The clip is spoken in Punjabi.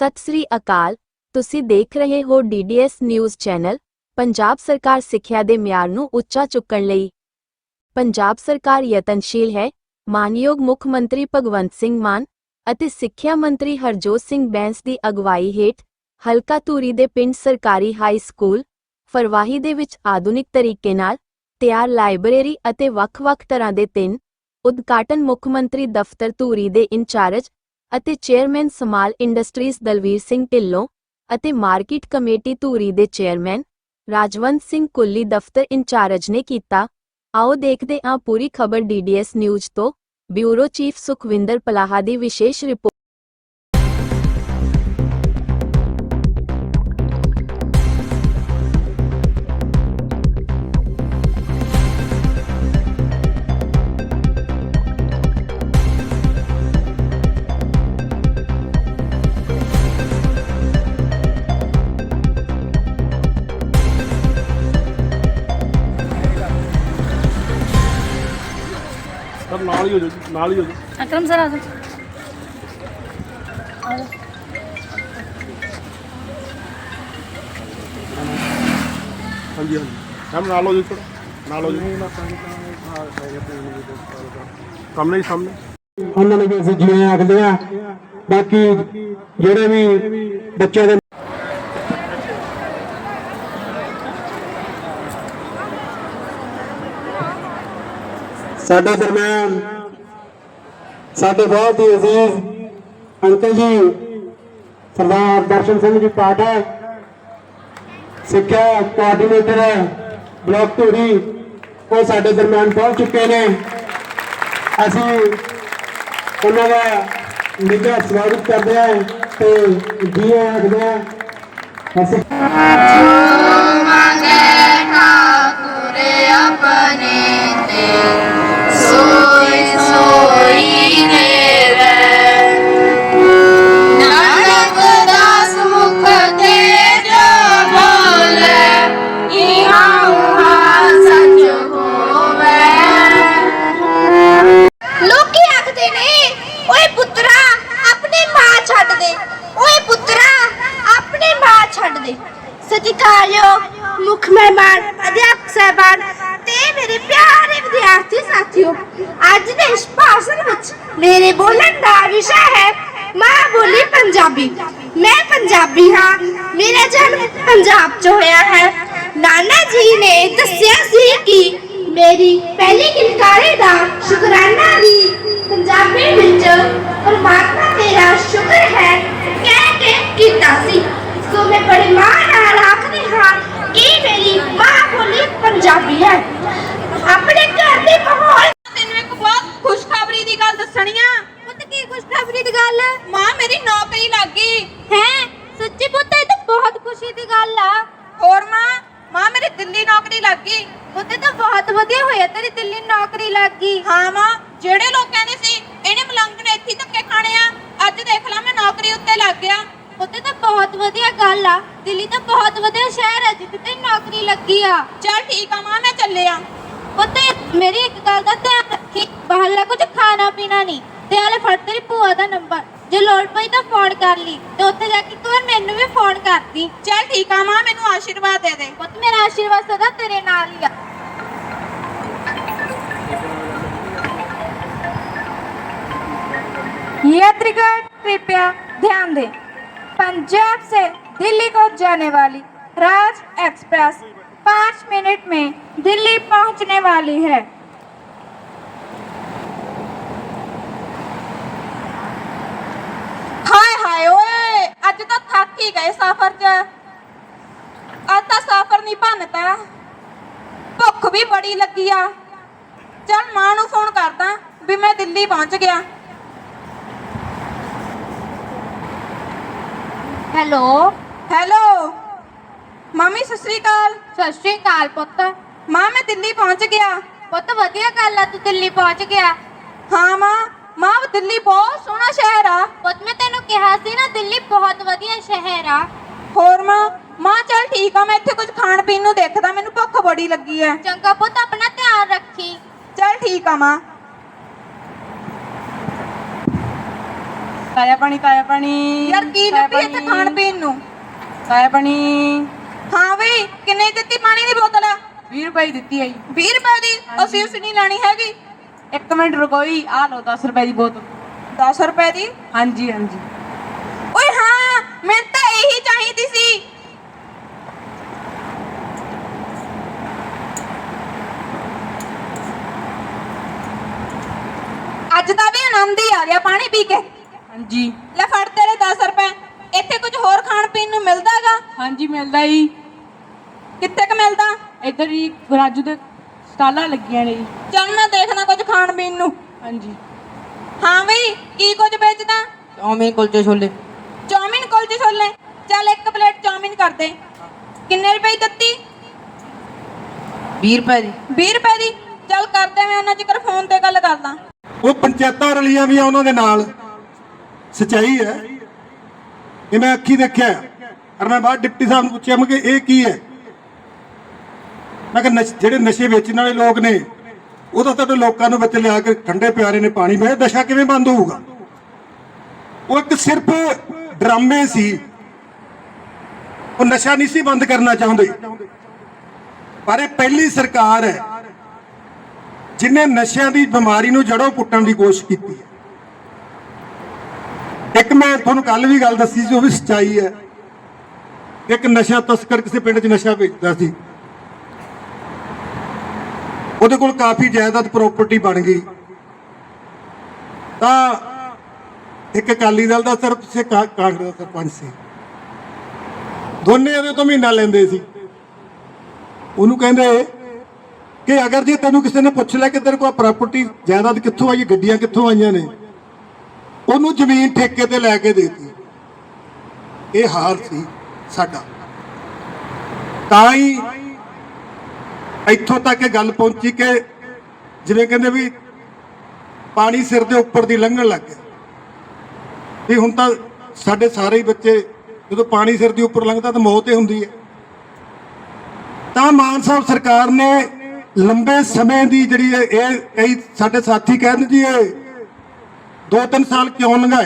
ਸਤਿ ਸ੍ਰੀ ਅਕਾਲ। ਤੁਸੀਂ ਦੇਖ ਰਹੇ ਹੋ ਡੀਡੀਐਸ ਨਿਊਜ਼ ਚੈਨਲ, ਪੰਜਾਬ ਸਰਕਾਰ ਸਿੱਖਿਆ ਦੇ ਮਿਆਰ ਨੂੰ ਉੱਚਾ ਚੁੱਕਣ ਲਈ। ਪੰਜਾਬ ਸਰਕਾਰ ਯਤਨਸ਼ੀਲ ਹੈ। ਮਾਨਯੋਗ ਮੁੱਖ ਮੰਤਰੀ ਭਗਵੰਤ ਸਿੰਘ ਮਾਨ ਅਤੇ ਸਿੱਖਿਆ ਮੰਤਰੀ ਹਰਜੋਤ ਸਿੰਘ ਬੈਂਸ ਦੀ ਅਗਵਾਈ ਹੇਠ ਹਲਕਾ ਧੂਰੀ ਦੇ ਪਿੰਡ ਸਰਕਾਰੀ ਹਾਈ ਸਕੂਲ, ਫਰਵਾਹੀ ਦੇ ਵਿੱਚ ਆਧੁਨਿਕ ਤਰੀਕੇ ਨਾਲ ਤਿਆਰ ਲਾਇਬ੍ਰੇਰੀ ਅਤੇ ਵੱਖ-ਵੱਖ ਤਰ੍ਹਾਂ ਦੇ ਤਿੰਨ ਉਦਘਾਟਨ ਮੁੱਖ ਮੰਤਰੀ ਦਫ਼ਤਰ ਧੂਰੀ ਦੇ ਇੰਚਾਰਜ ਅਤੇ chairman small industries Dalvir Singh Dhillon ਅਤੇ ਮਾਰਕੀਟ ਕਮੇਟੀ ਧੂਰੀ ਦੇ ਚੇਅਰਮੈਨ ਰਾਜਵੰਤ ਸਿੰਘ ਕੁੱਲੀ ਦਫ਼ਤਰ ਇੰਚਾਰਜ ਨੇ ਕੀਤਾ। ਆਓ ਦੇਖਦੇ ਹਾਂ ਪੂਰੀ ਖਬਰ ਡੀਡੀਐਸ ਨਿਊਜ਼ ਤੋਂ, ਬਿਊਰੋ ਚੀਫ ਸੁਖਵਿੰਦਰ ਪਲਾਹਾ ਦੀ ਵਿਸ਼ੇਸ਼ ਰਿਪੋਰਟ ਨਾਲ ਹੀ ਹੋ ਜਾਓ ਨਾਲ ਹੀ ਹੋ ਜਾਓ। ਅਕਰਮ ਸਰ ਆ ਜਾਓ। ਹਾਂਜੀ ਹਾਂਜੀ। ਮੈਮ ਨਾਲ ਹੋ ਜਾਓ ਥੋੜਾ ਨਾਲ ਹੋ ਜਾਓ। ਸਾਹਮਣੇ ਹੀ ਸਾਹਮਣੇ। ਉਹਨਾਂ ਨੂੰ ਵੀ ਅਸੀਂ ਜਿਵੇਂ ਆਖਦੇ ਆ ਬਾਕੀ ਜਿਹੜੇ ਵੀ ਬੱਚਿਆਂ ਦੇ ਸਾਡੇ ਦਰਮਿਆਨ ਸਾਡੇ ਬਹੁਤ ਹੀ ਅਜ਼ੀਜ਼ ਅੰਕਲ ਜੀ, ਸਰਦਾਰ ਦਰਸ਼ਨ ਸਿੰਘ ਜੀ ਪਾਠਕ ਸਿੱਖਿਆ ਕੋਆਰਡੀਨੇਟਰ ਬਲਾਕ ਧੂਰੀ, ਉਹ ਸਾਡੇ ਦਰਮਿਆਨ ਪਹੁੰਚ ਚੁੱਕੇ ਨੇ। ਅਸੀਂ ਉਹਨਾਂ ਦਾ ਨਿੱਘਾ ਸਵਾਗਤ ਕਰਦੇ ਹਾਂ ਤੇ ਜੀ ਆਖਦੇ ਹਾਂ, ਅਸੀਂ ਮੁੱਖ ਮਹਿਮਾਨ, ਅਧਿਆਪਕ ਸਹਿਬਾਨ ਤੇ ਮੇਰੇ ਪਿਆਰੇ ਵਿਦਿਆਰਥੀ ਸਾਥੀਓ, ਅੱਜ ਦੇ ਇਸ ਭਾਸ਼ਣ ਵਿੱਚ ਮੇਰੇ ਬੋਲਣ ਦਾ ਵਿਸ਼ਾ ਹੈ ਮਾਂ ਬੋਲੀ ਪੰਜਾਬੀ। ਮੈਂ ਪੰਜਾਬੀ ਹਾਂ, ਮੇਰਾ ਜਨਮ ਪੰਜਾਬ 'ਚ ਹੋਇਆ ਹੈ। ਨਾਨਾ ਜੀ ਨੇ ਦੱਸਿਆ ਸੀ ਕਿ ਮੇਰੀ ਪਹਿਲੀ ਕਿਲਕਾਰੀ ਦਾ ਸ਼ੁਕਰਾਨਾ ਵੀ ਪੰਜਾਬੀ ਵਿੱਚ ਪਰਮਾਤਮਾ ਤੇਰਾ ਸ਼ੁਕਰ ਹੈ ਕਹਿ ਕੇ ਕੀਤਾ ਸੀ। ਸੋ ਮੈਂ ਬੜੇ ਮਾਣ ਨਾਲ ਆਖਦੀ ਹਾਂ ਕਿ ਮੇਰੀ ਮਾਂ ਬੋਲੀ ਪੰਜਾਬੀ ਹੈ ਆਪਣੇ ਘਰ ਦੇ ਮਾਹੌਲ ਤੈਨੂੰ ਇੱਕ ਬਹੁਤ ਖੁਸ਼ਖਬਰੀ ਦੀ ਗੱਲ ਦੱਸਣੀ ਆ ਪੁੱਤ ਕੀ ਖੁਸ਼ਖਬਰੀ ਦੀ ਗੱਲ ਹੈ ਮਾਂ ਮੇਰੀ ਨੌਕਰੀ ਲੱਗ ਗਈ ਹੈ ਸੱਚੀ ਪੁੱਤ ਇਹ ਤਾਂ ਬਹੁਤ ਖੁਸ਼ੀ ਦੀ ਗੱਲ ਆ ਹੋਰ ਮਾਂ ਮਾਂ ਮੇਰੀ ਦਿੱਲੀ ਨੌਕਰੀ ਲੱਗ ਗਈ। ਪੁੱਤ ਤਾਂ ਬਹੁਤ ਵਧੀਆ ਹੋਇਆ ਤੇਰੀ ਦਿੱਲੀ ਨੌਕਰੀ ਲੱਗ ਗਈ। ਹਾਂ ਮਾਂ ਜਿਹੜੇ ਲੋਕ ਕਹਿੰਦੇ ਸੀ ਇਹਨੇ ਮਲੰਗ ਨੇ ਇੱਥੇ ਧੱਕੇ ਖਾਣੇ ਆ। ਅੱਜ ਦੇਖ ਲਾ ਮੈਂ ਨੌਕਰੀ ਉੱਤੇ ਲੱਗ ਗਿਆ। ਪੁੱਤ ਤਾਂ ਬਹੁਤ ਵਧੀਆ ਗੱਲ ਆ ਦਿੱਲੀ ਤਾਂ ਬਹੁਤ ਵਧੀਆ ਸ਼ਹਿਰ ਹੈ ਜਿੱਥੇ ਤੇਰੀ ਨੌਕਰੀ ਲੱਗੀ ਆ। ਚੱਲ ਠੀਕ ਆ ਮਾਂ ਮੈਂ ਚੱਲਿਆ ਪੁੱਤ ਮੇਰੀ ਇੱਕ ਗੱਲ ਦਾ ਧਿਆਨ ਰੱਖੀ। ਬਾਹਰਲਾ ਕੁਝ ਖਾਣਾ ਪੀਣਾ ਨਹੀਂ। ਤੇ ਹਾਲੇ ਫੜ ਤੇਰੀ ਭੂਆ ਦਾ ਨੰਬਰ। ਜੇ ਲੋੜ ਪਈ ਤਾਂ ਫੋਨ ਕਰ ਲਈ ਤੇ ਉੱਥੇ ਜਾ ਕੇ ਇੱਕ ਵਾਰ ਮੈਨੂੰ ਵੀ ਫੋਨ ਕਰਦੀ ਚੱਲ ਠੀਕ ਆ ਮਾਂ ਮੈਨੂੰ ਆਸ਼ੀਰਵਾਦ ਦੇ ਦੇ ਪੁੱਤ ਮੇਰਾ ਆਸ਼ੀਰਵਾਦ ਸਦਾ ਤੇਰੇ ਨਾਲ ਹੀ ਆ यात्रीगण कृपया ध्यान दें पंजाब से दिल्ली को जाने वाली राज एक्सप्रेस पाँच मिनट में दिल्ली पहुंचने वाली है ਹੀ ਗਏ ਸਫ਼ਰ 'ਚ। ਅੱਜ ਤਾਂ ਸਫ਼ਰ ਨਹੀਂ ਭੰਨਤਾ। ਭੁੱਖ ਵੀ ਬੜੀ ਲੱਗੀ ਆ। ਚੱਲ ਮਾਂ ਨੂੰ ਫੋਨ ਕਰਦਾ ਵੀ ਮੈਂ ਦਿੱਲੀ ਪਹੁੰਚ ਗਿਆ। Hello. Hello. Mummy Sat Sri ਅਕਾਲ। ਸਤਿ ਸ਼੍ਰੀ ਅਕਾਲ ਪੁੱਤ। ਮਾਂ ਮੈਂ ਦਿੱਲੀ ਪਹੁੰਚ ਗਿਆ। ਪੁੱਤ ਵਧੀਆ ਗੱਲ ਆ ਤੂੰ ਦਿੱਲੀ ਪਹੁੰਚ ਗਿਆ। ਹਾਂ ਮਾਂ। ਮਾਂ ਦਿੱਲੀ ਬਹੁਤ ਸੋਹਣਾ ਸ਼ਹਿਰ ਆ। ਪੁੱਤ ਮੈਂ ਤੈਨੂੰ ਕਿਹਾ ਸੀ ਨਾ ਦਿੱਲੀ ਬਹੁਤ ਵਧੀਆ ਸ਼ਹਿਰ ਆ। ਹੋਰ ਮਾਂ ਮਾਂ ਚੱਲ ਠੀਕ ਆ ਮੈਂ ਇੱਥੇ ਕੁਝ ਖਾਣ ਪੀਣ ਨੂੰ ਦੇਖਦਾ ਮੈਨੂੰ ਭੁੱਖ ਬੜੀ ਲੱਗੀ ਐ। ਚੰਗਾ ਪੁੱਤ ਆਪਣਾ ਧਿਆਨ ਰੱਖੀ। ਚੱਲ ਠੀਕ ਆ ਮਾਂ। ਤਾਇਆ ਪਾਣੀ ਤਾਇਆ ਪਾਣੀ ਯਾਰ ਕੀ ਲੱਭੀ ਇੱਥੇ ਖਾਣ ਪੀਣ ਨੂੰ? ਤਾਜ਼ਾ ਪਾਣੀ। ਹਾਂ ਵੀ ਕਿੰਨੇ ਦਿੱਤੀ ਪਾਣੀ ਦੀ ਬੋਤਲ? 20 ਰੁਪਏ ਦਿੱਤੀ ਜੀ 20 ਰੁਪਏ ਦੀ? ਅਸੀਂ ਉਸ ਨਹੀਂ ਲੈਣੀ ਹੈਗੀ। ਇੱਕ ਮਿੰਟ ਰੁਕੋ ਜੀ ਆ ਲਓ 10 ਰੁਪਏ ਦੀ ਬੋਤਲ। 10 ਰੁਪਏ ਦੀ? ਹਾਂਜੀ ਹਾਂਜੀ। ਓਏ ਹਾਂ ਮੈਨੂੰ ਤਾਂ ਇਹੀ ਚਾਹੀਦੀ ਸੀ। ਅੱਜ ਦਾ ਵੀ ਆਨੰਦ ਹੀ ਆ ਗਿਆ ਪਾਣੀ ਪੀ ਕੇ। ਹਾਂਜੀ। ਲੈ ਫੜ ਤੇਰੇ 10 ਰੁਪਏ। ਇੱਥੇ ਕੁਝ ਹੋਰ ਖਾਣ ਪੀਣ ਨੂੰ ਮਿਲਦਾਗਾ ਹਾਂਜੀ ਮਿਲਦਾ ਜੀ। ਕਿੱਥੇ ਕ ਮਿਲਦਾ? ਇੱਧਰ ਹੀ ਰਾਜੂ ਦੇ ਸਟਾਲਾਂ ਲੱਗੀਆਂ ਨੇ ਜੀ। ਚੱਲ ਮੈਂ ਖਾਣ ਪੀਣ ਨੂੰ? ਹਾਂਜੀ। ਹਾਂ ਵੀ ਕੀ ਕੁਝ ਵੇਚਦਾ? ਚੌਮੀਨ ਕੁਲਚੇ ਛੋਲੇ। ਚੌਮਿਨ ਕੁਲਚੇ ਛੋਲੇ? ਚੱਲ ਇੱਕ ਪਲੇਟ ਚੌਮਿਨ ਕਰ ਦੇ। ਕਿੰਨੇ ਰੁਪਏ ਦਿੱਤੀ? 20 ਰੁਪਏ ਦੀ। 20 ਰੁਪਏ ਦੀ? ਚੱਲ ਕਰਦੇ ਮੈਂ ਉਹਨਾਂ ਚਿਕਰ ਫੋਨ ਤੇ ਗੱਲ ਕਰਦਾ ਉਹ ਪੰਚਾਇਤਾਂ ਰਲੀਆਂ ਵੀ ਉਹਨਾਂ ਦੇ ਨਾਲ। ਸਚਾਈ ਹੈ। ਇਹ ਮੈਂ ਅੱਖੀ ਦੇਖਿਆ ਔਰ ਮੈਂ ਬਾਅਦ ਡਿਪਟੀ ਸਾਹਿਬ ਨੂੰ ਪੁੱਛਿਆ ਮੈਂ ਕਿ ਇਹ ਕੀ ਹੈ? ਮੈਂ ਕਿ ਨਸ਼- ਜਿਹੜੇ ਨਸ਼ੇ ਵੇਚਣ ਵਾਲੇ ਲੋਕ ਨੇ ਉਹ ਤਾਂ ਤੁਹਾਡੇ ਲੋਕਾਂ ਨੂੰ ਵਿੱਚ ਲਿਆ ਕੇ ਠੰਡੇ ਪਿਆਰੇ ਨੇ ਪਾਣੀ ਪਿਆ ਨਸ਼ਾ ਕਿਵੇਂ ਬੰਦ ਹੋਊਗਾ? ਉਹ ਇੱਕ ਸਿਰਫ ਡਰਾਮੇ ਸੀ। ਉਹ ਨਸ਼ਾ ਨਹੀਂ ਸੀ ਬੰਦ ਕਰਨਾ ਚਾਹੁੰਦੇ। ਪਰ ਇਹ ਪਹਿਲੀ ਸਰਕਾਰ ਹੈ, ਜਿਨੇ ਨਸ਼ਿਆਂ ਦੀ ਬਿਮਾਰੀ ਨੂੰ ਜੜੋਂ ਪੁੱਟਣ ਦੀ ਕੋਸ਼ਿਸ਼ ਕੀਤੀ ਹੈ। ਇੱਕ ਮੈਂ ਤੁਹਾਨੂੰ ਕੱਲ ਵੀ ਗੱਲ ਦੱਸੀ ਸੀ, ਉਹ ਵੀ ਸਚਾਈ ਹੈ। ਇੱਕ ਨਸ਼ਾ ਤਸਕਰ ਕਿਸੇ ਪਿੰਡ 'ਚ ਨਸ਼ਾ ਵੇਚਦਾ ਸੀ। ਉਹਦੇ ਕੋਲ ਕਾਫੀ ਜਾਇਦਾਦ ਪ੍ਰਾਪਰਟੀ ਬਣ ਗਈ। ਤਾਂ ਇੱਕ ਅਕਾਲੀ ਦਲ ਦਾ ਸਰਪ ਸੀ ਕਾਂਗਰਸ ਦਾ ਸਰਪੰਚ ਸੀ। ਦੋਨੇ ਉਹਦੇ ਤੋਂ ਮਹੀਨਾ ਲੈਂਦੇ ਸੀ। ਉਹਨੂੰ ਕਹਿੰਦੇ ਕਿ ਅਗਰ ਜੇ ਤੈਨੂੰ ਕਿਸੇ ਨੇ ਪੁੱਛ ਲਿਆ ਕਿ ਤੇਰੇ ਕੋਲ ਪ੍ਰਾਪਰਟੀ ਜਾਇਦਾਦ ਕਿੱਥੋਂ ਆਈ, ਗੱਡੀਆਂ ਕਿੱਥੋਂ ਆਈਆਂ ਨੇ, ਉਹਨੂੰ ਜ਼ਮੀਨ ਠੇਕੇ ਤੇ ਲੈ ਕੇ ਦੇਤੀ। ਇਹ ਹਾਰ ਸੀ ਸਾਡਾ। ਤਾਂ ਹੀ ਇੱਥੋਂ ਤੱਕ ਇਹ ਗੱਲ ਪਹੁੰਚੀ ਕਿ ਜਿਵੇਂ ਕਹਿੰਦੇ ਵੀ ਪਾਣੀ ਸਿਰ ਦੇ ਉੱਪਰ ਦੀ ਲੰਘਣ ਲੱਗ ਗਿਆ। ਵੀ ਹੁਣ ਤਾਂ ਸਾਡੇ ਸਾਰੇ ਹੀ ਬੱਚੇ ਜਦੋਂ ਪਾਣੀ ਸਿਰ ਦੇ ਉੱਪਰ ਲੰਘਦਾ ਤਾਂ ਮੌਤ ਹੀ ਹੁੰਦੀ ਹੈ। ਤਾਂ ਮਾਨ ਸਾਹਿਬ ਸਰਕਾਰ ਨੇ ਲੰਬੇ ਸਮੇਂ ਦੀ ਜਿਹੜੀ ਇਹ ਸਾਡੇ ਸਾਥੀ ਕਹਿੰਦੇ ਜੀ, ਇਹ ਦੋ ਤਿੰਨ ਸਾਲ ਕਿਉਂ ਲੰਘਾਏ?